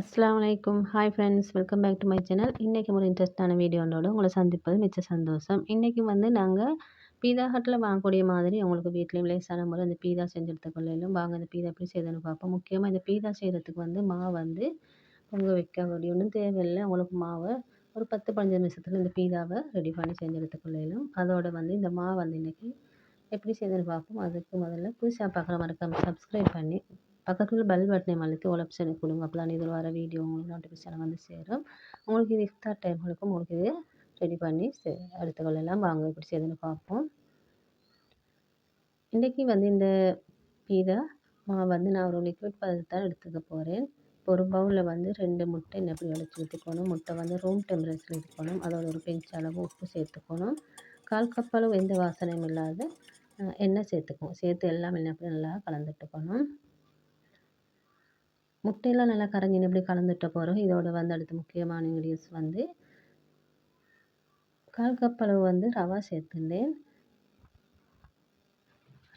அஸ்லாமலைக்கும் hi friends welcome back to my channel இன்றைக்கும் ஒரு இன்ட்ரெஸ்டான வீடியோனோட உங்களை சந்திப்பது மிச்ச சந்தோஷம். இன்றைக்கும் வந்து நாங்கள் பீதா ஹட்டில் வாங்கக்கூடிய மாதிரி உங்களுக்கு வீட்லேயும் லேசான முறை அந்த பீதா செஞ்சு எடுத்துக்கொள்ளையிலும் வாங்க அந்த பீதா எப்படி செய்யணும்னு பார்ப்போம். முக்கியமாக இந்த பீதா செய்கிறதுக்கு வந்து மாவு வந்து பொங்க வைக்க வேண்டிய ஒன்றும் தேவையில்லை. உங்களுக்கு மாவை ஒரு பத்து பதினஞ்சு நிமிஷத்தில் இந்த பீதாவை ரெடி பண்ணி செஞ்சு எடுத்துக்கொள்ளையிலும் அதோட வந்து இந்த மாவு வந்து இன்றைக்கி எப்படி செய்யணும்னு பார்ப்போம். அதுக்கு முதல்ல புதுசாக பார்க்குற மறக்காமல் சப்ஸ்கிரைப் பண்ணி பக்கத்தில் பெல் பட்டனை அழுத்தி ஒரு ஆப்ஷனை கொடுங்க அப்போ தான் இதில் வர வீடியோ உங்களுக்கு நோட்டிஃபிகேஷன் வந்து சேரும். உங்களுக்கு இது இஃப்தார் டைம்களுக்கும் உங்களுக்கு இது ரெடி பண்ணி செ எடுத்துக்கொள்ளலாம் வாங்க. எப்படி செய்யுதுன்னு பார்ப்போம். இன்றைக்கி வந்து இந்த பீதா மாவு வந்து நான் ஒரு லிக்விட் பதத்தான் எடுத்துக்க போகிறேன் ஒரு பவுலில் வந்து ரெண்டு முட்டை எப்படி உடச்சி ஊற்றிக்கணும் முட்டை வந்து ரூம் டெம்பரேச்சர் இருக்கணும் அதோட ஒரு பெஞ்ச் அளவு உப்பு சேர்த்துக்கணும். கால் கப் அளவு எந்த வாசனையும் இல்லாத எண்ணெய் சேர்த்துக்கணும். சேர்த்து எல்லாம் என்ன அப்படி நல்லா கலந்துட்டுக்கணும். முட்டையெல்லாம் நல்லா கரைஞ்சி இப்படி கலந்துட்ட போகிறோம் இதோட வந்து அடுத்து முக்கியமான இன்க்ரீடியன்ஸ் வந்து கால் கப் அளவு வந்து ரவா சேர்த்துட்டேன்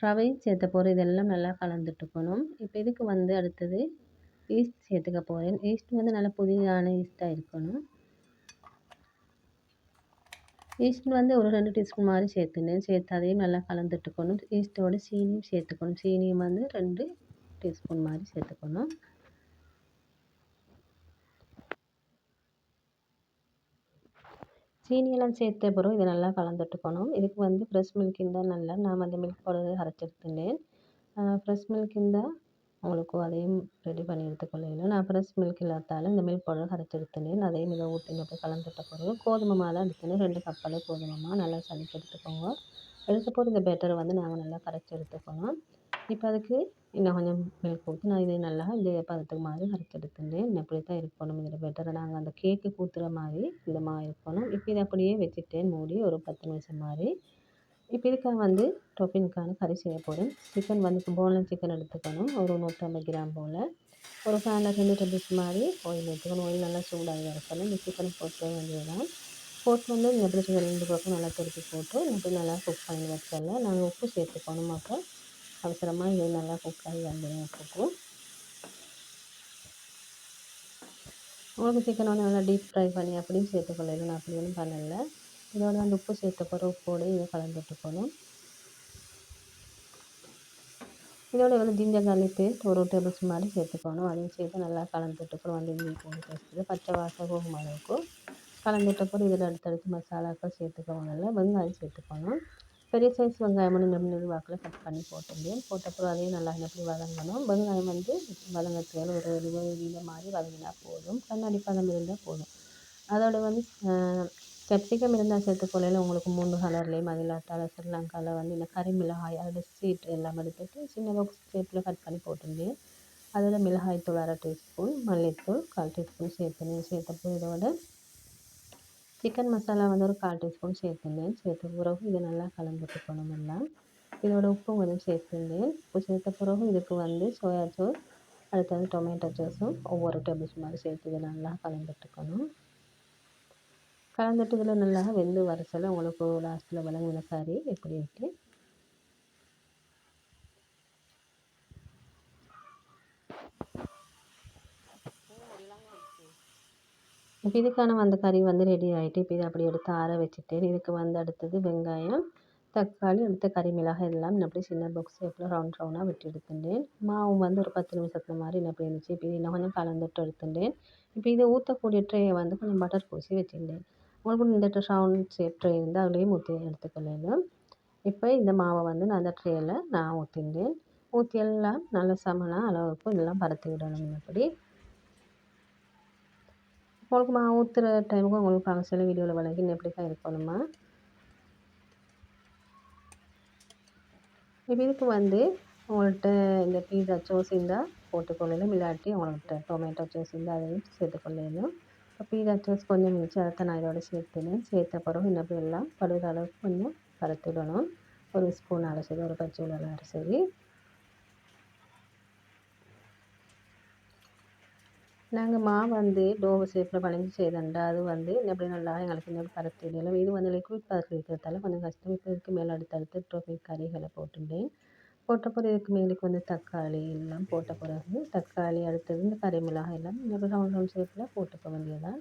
ரவையும் சேர்த்த போகிறோம் இதெல்லாம் நல்லா கலந்துட்டுக்கணும் இப்போ இதுக்கு வந்து அடுத்தது ஈஸ்ட் சேர்த்துக்க போகிறேன் ஈஸ்ட் வந்து நல்லா புதிதான ஈஸ்ட்டாக இருக்கணும். ஈஸ்ட் வந்து ஒரு ரெண்டு டீஸ்பூன் மாதிரி சேர்த்துனேன் சேர்த்து அதையும் நல்லா கலந்துட்டுக்கணும் ஈஸ்ட்டோட சீனியும் சேர்த்துக்கணும். சீனியும் வந்து ரெண்டு டீஸ்பூன் மாதிரி சேர்த்துக்கணும். சீனியெல்லாம் சேர்த்த பிறகு இதை நல்லா கலந்துட்டுக்கணும். இதுக்கு வந்து ஃப்ரெஷ் மில்க் இருந்தால் நல்லா நான் வந்து மில்க் பவுடர் அரைச்சி எடுத்துட்டேன் ஃப்ரெஷ் மில்க் இருந்தால் உங்களுக்கு அதையும் ரெடி பண்ணி எடுத்துக்கொள்ளையில. நான் ஃப்ரெஷ் மில்க் இல்லாதால இந்த மில்க் பவுடர் அரைச்சி எடுத்துனேன் அதையும் இதை ஊற்றி அப்படி கலந்துட்ட பிறகு கோதுமை மாவு தான் எடுத்துனேன் ரெண்டு கப் அளவு கோதுமை மாவு நல்லா சளிச்சு எடுத்துக்கோங்க எடுத்த பிறகு இந்த பேட்டரை வந்து நாங்கள் நல்லா கரைச்சி எடுத்துக்கணும். இப்போ அதுக்கு இன்னும் கொஞ்சம் மில்க் ஊற்றி நான் இதை நல்லா இந்த பதத்துக்கு மாதிரி அரைச்சி எடுத்துட்டேன் இப்படி தான் இருக்கணும் இதில் பெட்டரை நாங்கள் அந்த கேக்கு ஊற்றுற மாதிரி இந்த மாதிரி இருக்கணும். இப்போ இதை அப்படியே வச்சுட்டேன் மூடி ஒரு பத்து நிமிஷம் மாதிரி. இப்போ இதுக்காக வந்து டொப்பிங்க்கான கறி செய்ய போகிறேன் சிக்கன் வந்து போன்லெஸ் சிக்கன் எடுத்துக்கணும் ஒரு நூற்றம்பது கிராம் போல். ஒரு ஃபேனில் ரெண்டு டேபிள் மாதிரி ஆயில் எடுத்துக்கணும். ஆயில் நல்லா சூடாகி வரக்கணும் இந்த சிக்கன் போட்டு வேண்டியதான் போட்டு வந்து இந்த எப்படி சிக்கன் ரெண்டு பக்கம் நல்லா திருப்பி போட்டு இப்படி நல்லா குக் பண்ணி வச்சிடலாம் நாங்கள் உப்பு சேர்த்துக்கணும் அப்போ. அவசரமாக இது நல்லா குக்காகி வந்துருக்கும் உங்களுக்கு சிக்கன் வந்து நல்லா டீப் ஃப்ரை பண்ணி அப்படியும் சேர்த்துக்கொள்ளலாம் நான் அப்படி ஒன்றும் பண்ணலை. இதோட அந்த உப்பு சேர்த்த பிறகு உப்போடு இதை கலந்துட்டுக்கணும் இதோட வந்து ஜிஞ்சர் கார்லிக் பேஸ்ட் ஒரு டேபிள் ஸ்பூன் மாதிரி சேர்த்துக்கணும். அதையும் சேர்த்து நல்லா கலந்துட்டுக்கணும் வந்து இஞ்சி போட்டு பேஸ்ட்டு பச்சை வாசம் போகும் அளவுக்கு. கலந்துட்டப்பறம் இதில் அடுத்தடுத்து மசாலாக்கள் சேர்த்துக்கணும் நல்லா வெங்காயம் சேர்த்துக்கணும். பெரிய சைஸ் வெங்காயம் வந்து நெல் வாக்கில் கட் பண்ணி போட்டிருந்தேன். போட்டப்புறம் அதையும் நல்லா எப்படி வதங்கணும். வெங்காயம் வந்து வதங்கிறதுக்கு ஒரு இருபது இந்த மாதிரி வதங்கினா போதும். கண்ணாடி பதம் இருந்தால் போதும். அதோட வந்து கேப்சிகம் இருந்தால் சேர்த்துக்கொள்ளையில் உங்களுக்கு மூணு கலர்லேயும் அதில் ஸ்ரீலங்காவில் வந்து இந்த கறி மிளகாய் அதோட சீட் எல்லாம் எடுத்துட்டு சின்ன பாக்ஸ் ஷேப்பில் கட் பண்ணி போட்டிருந்தேன். அதில் மிளகாய் தூள் அரை டீஸ்பூன் மல்லித்தூள் கால் டீஸ்பூன் சேர்த்துனேன் சேர்த்தப்போ இதோட சிக்கன் மசாலா வந்து ஒரு கால் டீஸ்பூன் சேர்த்துருந்தேன். சேர்த்த பிறகு இதை நல்லா கலந்துட்டுக்கணும் எல்லாம் இதோட உப்பும் கொஞ்சம் சேர்த்துருந்தேன். உப்பு சேர்த்த பிறகு இதுக்கு வந்து சோயா சோஸ் அடுத்தது டொமேட்டோ சோஸும் ஒவ்வொரு டேபிள் ஸ்பூன் மாதிரி சேர்த்து இதை நல்லா கலந்துட்டுக்கணும் கலந்துட்டு இதில் நல்லா வெந்து வர சொல்ல உங்களுக்கு லாஸ்ட்டில் விளங்கின கறி எப்படி இருக்குது இப்போ இதுக்கான அந்த கறி வந்து ரெடி ஆகிட்டு இப்போ இதை அப்படி எடுத்து ஆற வச்சுட்டேன் இதுக்கு வந்து அடுத்தது வெங்காயம் தக்காளி அடுத்த கறி மிளகாய் எல்லாம் அப்படி சின்ன பாக்ஸ் ஷேப்பில் ரவுண்ட் ரவுண்டாக வெட்டி எடுத்துட்டேன். மாவு வந்து ஒரு பத்து நிமிஷத்துல மாதிரி அப்படி இருந்துச்சு. இப்போ இன்னும் கொஞ்சம் கலந்துட்டு எடுத்துட்டேன். இப்போ இதை ஊற்றக்கூடிய ட்ரேயை வந்து கொஞ்சம் பட்டர் பூசி வச்சுருந்தேன் உங்களுக்கு இந்த ரவுண்ட் ஷேப் ட்ரே இருந்தால் அதுலேயும் ஊற்றி எடுத்துக்கலாம் இப்போ இந்த மாவை வந்து நான் அந்த ட்ரேயில் நான் ஊற்றிட்டேன் ஊற்றி எல்லாம் நல்ல சமனாக அளவுக்கு இதெல்லாம் பரத்தி விடணும். அப்படி உங்களுக்கு மாவு ஊற்றுற டைமுக்கு உங்களுக்கு அவசியம் வீடியோவில் விளக்கி எப்படி தான் இருக்கணுமா? இப்போ இதுக்கு வந்து உங்கள்கிட்ட இந்த பீஸா சோஸ் இருந்தால் போட்டுக்கொள்ளணும். இல்லாட்டி உங்கள்கிட்ட டொமேட்டோ சோஸ் இருந்தால் அதையும் சேர்த்துக்கொள்ளணும். இப்போ பீஸா சோஸ் கொஞ்சம் முடிச்சு அதை நான் இதோட சேர்த்துனேன் சேர்த்த பிறகு இன்னும் எல்லாம் படுகிற அளவுக்கு கொஞ்சம் பரத்திடணும். ஒரு ஸ்பூன் அரைச்சது ஒரு பச்சை உள்ள அரைச்சது. நாங்கள் மாவு வந்து டோவை ஷேப்பில் வளைஞ்சி செய்தோம்டா அது வந்து எப்படி நல்லா எங்களுக்கு இன்னும் பரத்தி விடலாம் இது வந்து லிக்விட் பதத்தில் இருக்கிறதால கொஞ்சம் கஷ்டம். இப்போ இதுக்கு மேலே அடுத்தடுத்து டோபிக் கறிகளை போட்டுட்டேன் போட்ட பிறகு இதுக்கு மேலுக்கு வந்து தக்காளி எல்லாம் போட்ட பிறகு தக்காளி அடுத்தது இந்த கறி மிளகாய் எல்லாம் இந்த ரவுண்ட் ரவுண்ட் ஷேப்பில் போட்டுக்க வேண்டியதான்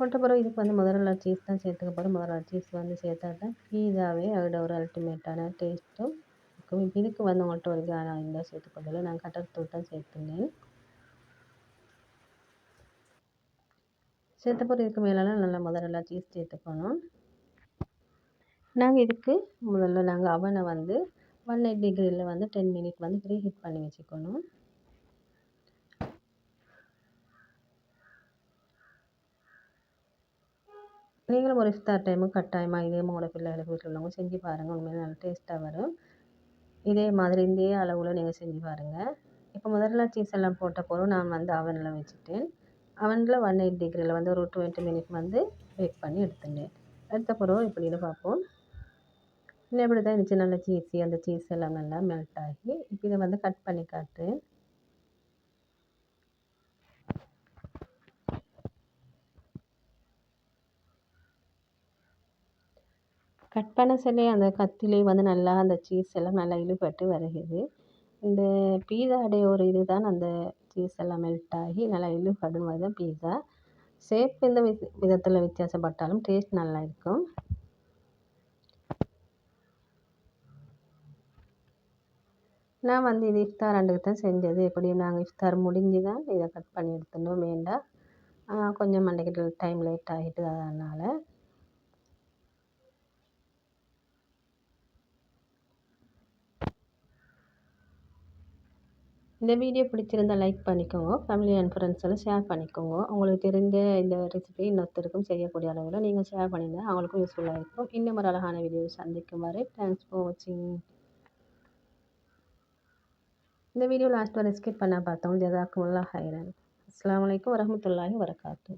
போட்ட பிறகு இதுக்கு வந்து முதல்ல சீஸ் தான் சேர்த்துக்க போகிறோம் முதல்ல சீஸ் வந்து சேர்த்தா தான் பீஸாவே அதோட ஒரு அல்டிமேட்டான டேஸ்ட்டும் இருக்கும். இதுக்கு வந்து உங்கள்கிட்ட ஒரு கானா இருந்தால் சேர்த்துக்கொள்ளல நான் கட்டர் தூள் தான் சேர்த்துனேன் சேர்த்த பிறகு இதுக்கு மேலெல்லாம் நல்லா முதல்ல சீஸ் சேர்த்துக்கணும். நாங்கள் இதுக்கு முதல்ல நாங்கள் அவனை வந்து ஒன் எயிட் டிகிரியில் வந்து டென் மினிட் வந்து ப்ரீ ஹீட் பண்ணி வச்சுக்கணும். நீங்களும் ஒரு இஃப்தார் டைமு கட்டாயமாக இதே உங்களோட பிள்ளைகளுக்கு வீட்டில் உள்ளவங்க செஞ்சு பாருங்கள் உண்மையிலே நல்லா டேஸ்ட்டாக வரும். இதே மாதிரி இதே அளவில் நீங்கள் செஞ்சு பாருங்கள் இப்போ முதல்ல சீஸ் எல்லாம் போட்ட பிறகு நான் வந்து அவனில் வச்சுட்டேன். அவனில் ஒன் எயிட் டிகிரியில் வந்து ஒரு டுவெண்ட்டி மினிட் வந்து பேக் பண்ணி எடுத்துட்டேன். எடுத்த பிறகு இப்படின்னு பார்ப்போம். இன்னும் இப்படி தான் இருந்துச்சு. நல்லா சீஸி அந்த சீஸ் எல்லாம் நல்லா மெல்ட் ஆகி இப்போ இதை வந்து கட் பண்ணி காட்டுறேன். கட் பண்ண சொல்லி அந்த கத்திலே வந்து நல்லா அந்த சீஸ் எல்லாம் நல்லா இழுபட்டு வருகிறது. இந்த பீஸாடைய ஒரு இது தான் அந்த சீஸ் எல்லாம் மெல்ட் ஆகி நல்லா இழுபடும் தான் பீஸா ஷேப் எந்த வித விதத்தில் வித்தியாசப்பட்டாலும் டேஸ்ட் நல்லா இருக்கும். நான் வந்து இது இஃப்தார் அண்டுக்கு தான் செஞ்சது. எப்படியும் நாங்கள் இஃப்தார் முடிஞ்சு தான் இதை கட் பண்ணி எடுத்துட்டோம். வேண்டாம் கொஞ்சம் மண்டைக்கிட்ட டைம் லேட் ஆகிட்டு அதனால். இந்த வீடியோ பிடிச்சிருந்தால் லைக் பண்ணிக்கோங்க. ஃபேமிலி அண்ட் ஃப்ரெண்ட்ஸோட ஷேர் பண்ணிக்கோங்க. உங்களுக்கு தெரிந்த இந்த ரெசிபி இன்னொருத்தருக்கும் செய்யக்கூடிய அளவில் நீங்கள் ஷேர் பண்ணியிருந்தால் அவங்களுக்கும் யூஸ்ஃபுல்லாக இருக்கும். இன்னும் ஒரு அழகான வீடியோ சந்திக்கும் வரை தேங்க்ஸ் ஃபார் வாட்சிங் இந்த வீடியோ லாஸ்ட் வரை ஸ்கிப் பண்ண பார்த்தோம் ஜதாக்குமுல்லா ஹைரன் அஸ்லாம் வலைக்கம் வரமத்துல்லாஹி வரகாத்து